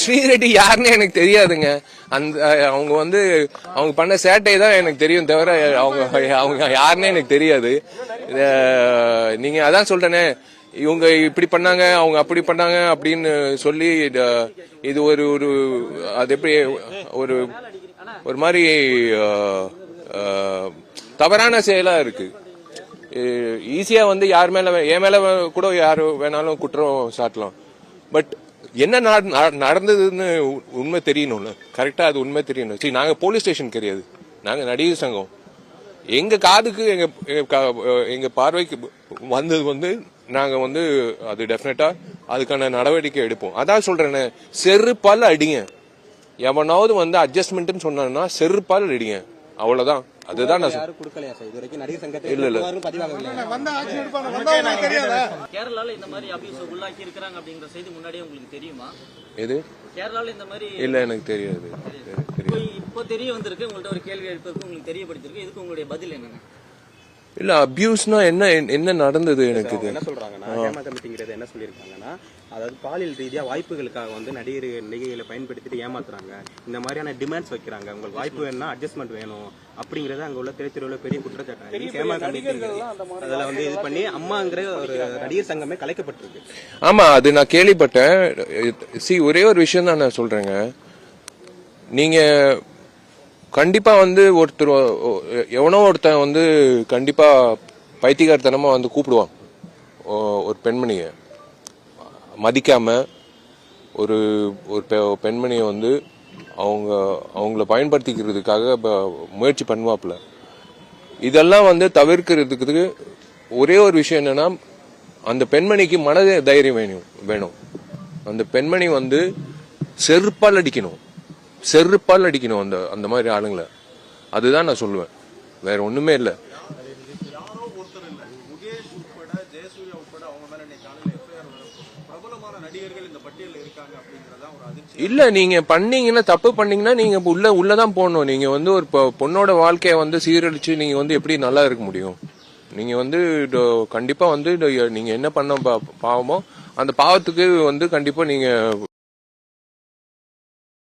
ஸ்ரீரெட்டி யாருன்னு எனக்கு தெரியாதுங்க. அந்த அவங்க வந்து அவங்க பண்ண சேட்டை தான் எனக்கு தெரியும் தவிர அவங்க அவங்க யாருன்னு எனக்கு தெரியாது. நீங்க அதான் சொல்றேனே இவங்க இப்படி பண்ணாங்க அவங்க அப்படி பண்ணாங்க அப்படின்னு சொல்லி இது- ஒரு ஒரு அது எப்படி ஒரு ஒரு மாதிரி தவறான செயலா இருக்கு. ஈஸியா வந்து யார் மேல என் மேல கூட யார் வேணாலும் குற்றம் சாட்டலாம். பட் என்ன நட- நடந்ததுன்னு உண்மை தெரியணும்ல. கரெக்டாக அது உண்மை தெரியணும். சரி நாங்கள் போலீஸ் ஸ்டேஷன் கிடையாது. நாங்கள் நடிகர் சங்கம். எங்கள் காதுக்கு எங்கள் எங்கள் பார்வைக்கு வந்தது வந்து நாங்கள் வந்து அது டெஃபினட்டாக அதுக்கான நடவடிக்கை எடுப்போம். அதான் சொல்கிறேன்னு செருப்பால் அடிங்க. எவனாவது வந்து அட்ஜஸ்ட்மெண்ட்டுன்னு சொன்னான்னா செருப்பால் அடிங்க. அவ்வளவுதான். அதுதான் நான் யாரும் கொடுக்கலையா சார்? இது வரைக்கும் நடிகர் சங்கத்தில் இல்ல, இல்ல. கேரளால இந்த மாதிரி அபியூஸ் உள்ளாக்கி இருக்கிறாங்க அப்படிங்கிற செய்தி முன்னாடியே உங்களுக்கு தெரியுமா? எது? கேரளால இந்த மாதிரி இல்ல எனக்கு தெரியாது. தெரி- இப்போ தெரியாது இப்போ தெரிய வந்திருக்கு. உங்கள்ட்ட ஒரு கேள்வி எழுப்பிருக்கு உங்களுக்கு தெரியப்படுத்திருக்கு இதுக்கு உங்களுடைய பதில் என்னங்க? இல்ல அபியூஸ்னா என்ன என்ன நடந்தது எனக்கு இது? என்ன சொல்றாங்கன்னா ஹேமா கமிட்டிங்கிறது என்ன சொல்லியிருக்காங்கன்னா அதாவது பாலியல் ரீதியா வாய்ப்புகளுக்காக வந்து நடிகர் நடிகைகளை பயன்படுத்திட்டு ஏமாத்துறாங்க. இந்த மாதிரியான டிமாண்ட்ஸ் வைக்கிறாங்க. உங்களுக்கு வாய்ப்பு வேணும்னா அட்ஜஸ்ட்மெண்ட் வேணும் அப்படிங்கறது அங்க உள்ள திரைத்துறையில பெரிய குற்றச்சாட்டு. ஹேமா கமிட்டி அதுல வந்து இது பண்ணி அம்மாங்கிற ஒரு நடிகர் சங்கமே கலைக்கப்பட்டிருக்கு. ஆமா அது நான் கேள்விப்பட்டேன். சி ஒரே ஒரு விஷயம் தான் நான் சொல்றேங்க. நீங்க கண்டிப்பாக வந்து ஒருத்தர் எவனோ ஒருத்தன் வந்து கண்டிப்பாக பைத்தியகாரத்தனமா வந்து கூப்பிடுவான். ஒரு பெண்மணியை. மதிக்காமல் ஒரு ஒரு பெ- பெண்மணியை வந்து அவங்க அவங்கள பயன்படுத்திக்கிறதுக்காக முயற்சி பண்ணுவாப்புல. இதெல்லாம் வந்து தவிர்க்கிறதுக்கு ஒரே ஒரு விஷயம் என்னென்னா அந்த பெண்மணிக்கு மன தைரியம் வேணும் வேணும். அந்த பெண்மணி வந்து செருப்பால் அடிக்கணும். செருப்பால் அடிக்கணும் அந்த அந்த மாதிரி ஆளுங்களை. அதுதான் நான் சொல்லுவேன். வேற ஒண்ணுமே இல்லை. இல்ல இல்ல நீங்க பண்ணீங்கன்னா தப்பு பண்ணீங்கன்னா நீங்க உள்ள உள்ளதான் போடணும். நீங்க வந்து ஒரு பொ- பொண்ணோட வாழ்க்கைய வந்து சீரழிச்சு நீங்க வந்து எப்படி நல்லா இருக்க முடியும்? நீங்க வந்து கண்டிப்பா வந்து நீங்க என்ன பண்ண பா- பாவமோ அந்த பாவத்துக்கு வந்து கண்டிப்பா நீங்க